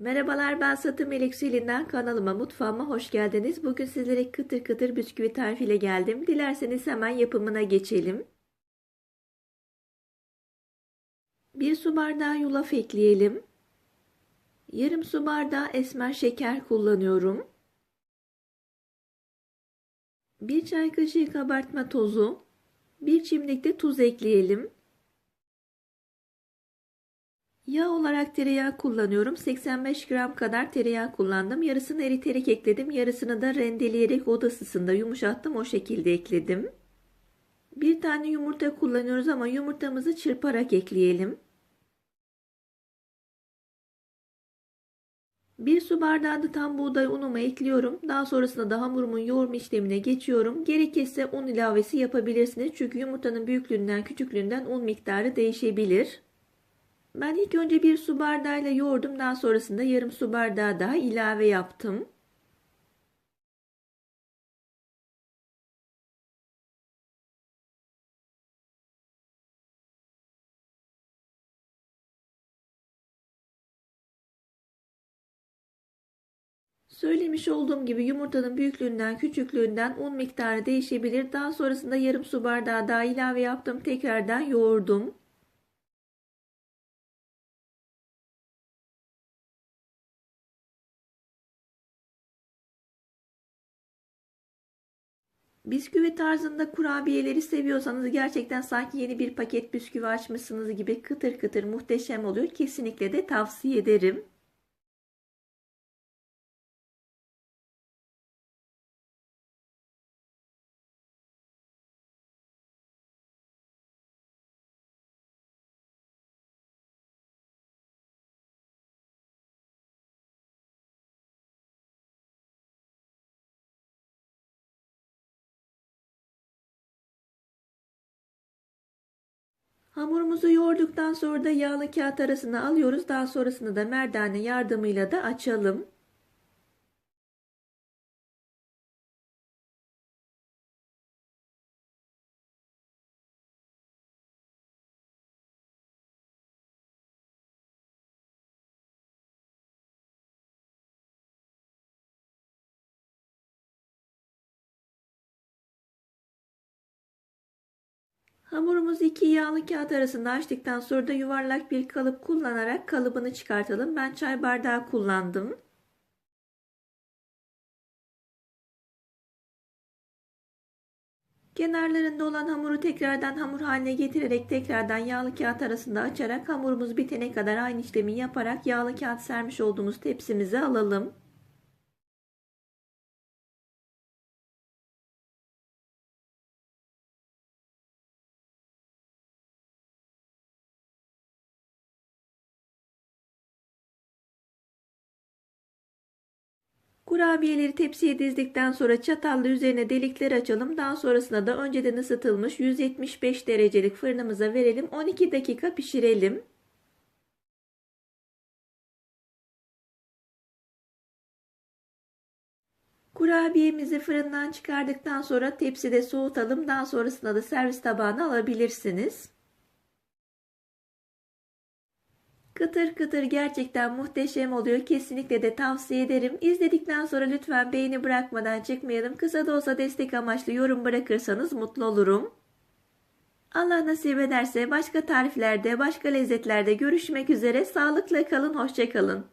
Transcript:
Merhabalar ben Satı Melek Selin'den kanalıma mutfağıma hoş geldiniz. Bugün sizlere kıtır kıtır bisküvi tarifiyle geldim. Dilerseniz hemen yapımına geçelim. Bir su bardağı yulaf ekleyelim. Yarım su bardağı esmer şeker kullanıyorum. Bir çay kaşığı kabartma tozu. Bir çimdik de tuz ekleyelim. Yağ olarak tereyağı kullanıyorum. 85 gram kadar tereyağı kullandım. Yarısını eriterek ekledim. Yarısını da rendeleyerek oda ısısında yumuşattım. O şekilde ekledim. Bir tane yumurta kullanıyoruz ama yumurtamızı çırparak ekleyelim. Bir su bardağı da tam buğday unumu ekliyorum. Daha sonrasında da hamurumun yoğurma işlemine geçiyorum. Gerekirse un ilavesi yapabilirsiniz. Çünkü yumurtanın büyüklüğünden küçüklüğünden un miktarı değişebilir. Ben ilk önce bir su bardağıyla yoğurdum. Daha sonrasında yarım su bardağı daha ilave yaptım. Söylemiş olduğum gibi yumurtanın büyüklüğünden küçüklüğünden un miktarı değişebilir. Daha sonrasında yarım su bardağı daha ilave yaptım. Tekrardan yoğurdum. Bisküvi tarzında kurabiyeleri seviyorsanız gerçekten sanki yeni bir paket bisküvi açmışsınız gibi kıtır kıtır muhteşem oluyor. Kesinlikle de tavsiye ederim. Hamurumuzu yoğurduktan sonra da yağlı kağıt arasına alıyoruz. Daha sonrasında da merdane yardımıyla da açalım. Hamurumuzu iki yağlı kağıt arasında açtıktan sonra da yuvarlak bir kalıp kullanarak kalıbını çıkartalım. Ben çay bardağı kullandım. Kenarlarında olan hamuru tekrardan hamur haline getirerek tekrardan yağlı kağıt arasında açarak hamurumuz bitene kadar aynı işlemi yaparak yağlı kağıt sermiş olduğumuz tepsimize alalım. Kurabiyeleri tepsiye dizdikten sonra çatalla üzerine delikler açalım. Daha sonrasında da önceden ısıtılmış 175 derecelik fırınımıza verelim. 12 dakika pişirelim. Kurabiyemizi fırından çıkardıktan sonra tepside soğutalım. Daha sonrasında da servis tabağına alabilirsiniz. Kıtır kıtır gerçekten muhteşem oluyor. Kesinlikle de tavsiye ederim. İzledikten sonra lütfen beğeni bırakmadan çıkmayalım. Kısa da olsa destek amaçlı yorum bırakırsanız mutlu olurum. Allah nasip ederse başka tariflerde, başka lezzetlerde görüşmek üzere. Sağlıkla kalın, hoşçakalın.